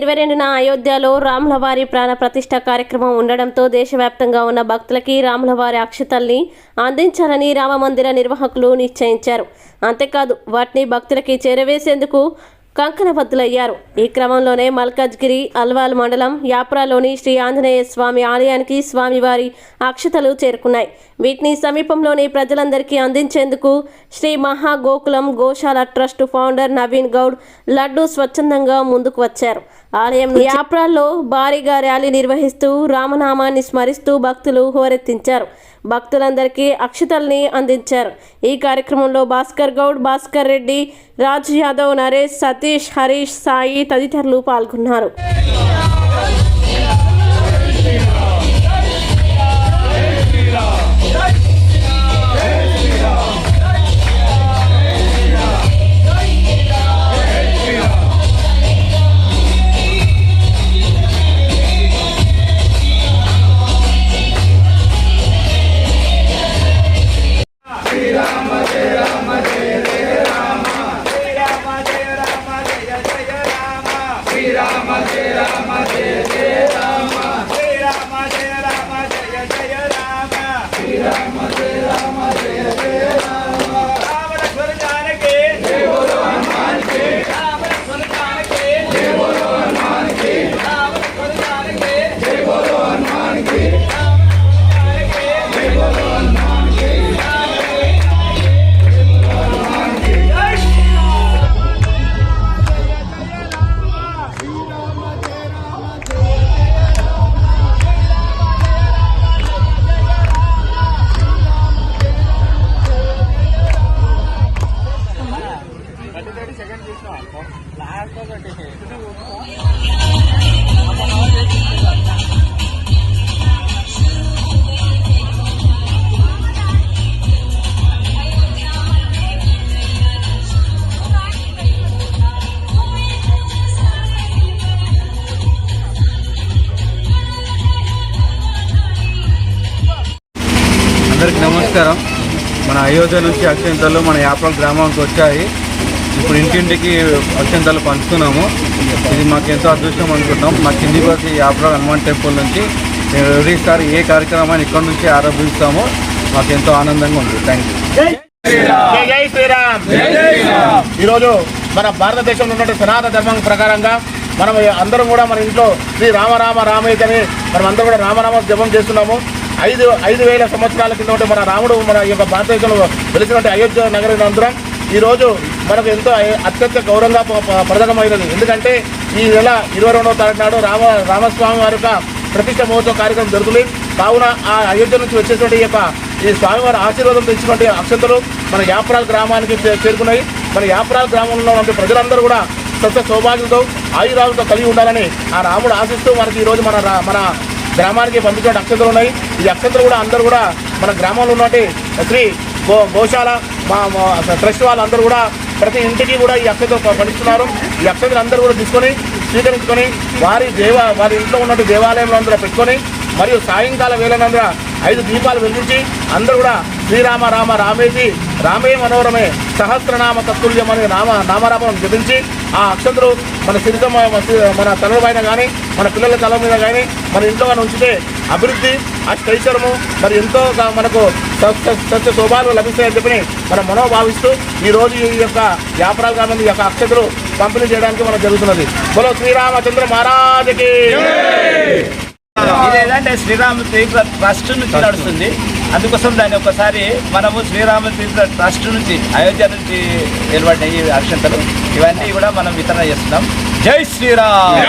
ఇరవై రెండున అయోధ్యలో రాములవారి ప్రాణ ప్రతిష్ట కార్యక్రమం ఉండడంతో దేశవ్యాప్తంగా ఉన్న భక్తులకి రాములవారి అక్షతల్ని అందించాలని రామమందిర నిర్వాహకులు నిశ్చయించారు. అంతేకాదు వాటిని భక్తులకి చేరవేసేందుకు కంకణబద్దులయ్యారు ఈ క్రమంలోనే మల్కాజ్గిరి అల్వాల్ మండలం యాప్రాలోని శ్రీ ఆంజనేయ స్వామి ఆలయానికి స్వామివారి అక్షతలు చేరుకున్నాయి. వీటిని సమీపంలోని ప్రజలందరికీ అందించేందుకు శ్రీ మహా గోకులం గోశాల ట్రస్ట్ ఫౌండర్ నవీన్ గౌడ్ లడ్డు స్వచ్ఛందంగా ముందుకు వచ్చారు. ఆలయం యాప్రాల్లో భారీగా ర్యాలీ నిర్వహిస్తూ రామనామాన్ని స్మరిస్తూ భక్తులు హోరెత్తించారు. భక్తులందరికీ అక్షతల్ని అందించారు. ఈ కార్యక్రమంలో భాస్కర్ గౌడ్ భాస్కర్ రెడ్డి రాజు యాదవ్ నరేష్ సతీష్ హరీష్ సాయి తదితరులు పాల్గొన్నారు. అందరికీ నమస్కారం. మన అయోధ్య నుంచి అత్యంతలు మన యాప్రాల్ గ్రామానికి వచ్చాయి. ఇప్పుడు ఇంటింటికి అత్యంతలు పంచుతున్నాము ఇది మాకు ఎంతో అదృష్టం అనుకుంటున్నాం. మా కింది బస్సు యాప్రాల్ హనుమాన్ టెంపుల్ నుంచి మేము ఎవ్రీసారి ఏ కార్యక్రమాన్ని ఇక్కడ నుంచి ఆరంభిస్తామో మాకు ఎంతో ఆనందంగా ఉంది. థ్యాంక్ యూ జై జై శ్రీరామ్. ఈరోజు మన భారతదేశంలో ఉన్న సనాతన ధర్మం ప్రకారంగా మనం అందరం కూడా మన ఇంట్లో శ్రీ రామ రామ రామయ్యని మనం అందరం కూడా రామనామ జపం చేస్తున్నాము. ఐదు ఐదు వేల సంవత్సరాల కింద మన రాముడు మన యొక్క భారతదేశంలో వెలిసినటువంటి అయోధ్య నగరం అందరం ఈరోజు మనకు ఎంతో అత్యంత గౌరవంగా ప్రధానమైనది. ఎందుకంటే ఈ నెల ఇరవై రెండవ తారీఖు నాడు రామ రామస్వామి వారి యొక్క ప్రతిష్ట మహోత్సవ కార్యక్రమం జరుగుతుంది. కావున ఆ అయోధ్య నుంచి వచ్చేటువంటి యొక్క ఈ స్వామివారి ఆశీర్వాదం తెచ్చినటువంటి అక్షంతలు మన యాప్రాల్ గ్రామానికి చేరుకున్నాయి. మన యాప్రాల్ గ్రామంలో ఉన్న ప్రజలందరూ కూడా సత్య సౌభాగ్యంతో ఆయురాలతో కలిగి ఉండాలని ఆ రాముడు ఆశిస్తూ మనకి ఈరోజు మన రా- మన గ్రామానికి పంపించిన అక్షంతలు ఉన్నాయి. ఈ అక్షంతలు కూడా అందరూ కూడా మన గ్రామంలో ఉన్నటి శ్రీ గో గోశాల మా మా ట్రస్ట్ వాళ్ళందరూ కూడా ప్రతి ఇంటికి కూడా ఈ అక్షతలు పండిస్తున్నారు. ఈ అక్షతలు అందరూ కూడా తీసుకొని స్వీకరించుకొని వారి దేవ వారి ఇంట్లో ఉన్నటువంటి దేవాలయంలో అందరూ పెట్టుకొని మరియు సాయంకాల వేళనందరూ ఐదు దీపాలు వెలిగించి అందరూ కూడా శ్రీరామ రామ రామేజీ రామే మనోరమే సహస్రనామ తత్తుల్యం అనే నామ నామరామం జపించి ఆ అక్షంతలు మన సిరిత మన తలల పైన కానీ మన పిల్లల తల మీద కానీ మన ఇంట్లో కానీ ఉంచితే అభివృద్ధి అష్టైశ్వరము మరి ఎంతో మనకు సత్య శోభాలు లభిస్తాయని చెప్పి మనం మనోభావిస్తూ ఈ రోజు ఈ యొక్క వ్యాపారాలు కానీ ఈ యొక్క అక్షతలు పంపిణీ చేయడానికి మనం జరుగుతున్నది. బలో శ్రీరామచంద్ర మహారాజకి! ఇది ఏంటంటే శ్రీరామ తీర్థ ట్రస్ట్ నుంచి నడుస్తుంది. అందుకోసం దాన్ని ఒకసారి మనము శ్రీరామ తీర్థ ట్రస్ట్ నుంచి అయోధ్య నుంచి ఈ అక్షంతలు. ఇవన్నీ కూడా మనం వితరణ చేస్తున్నాం. జై శ్రీరామ్!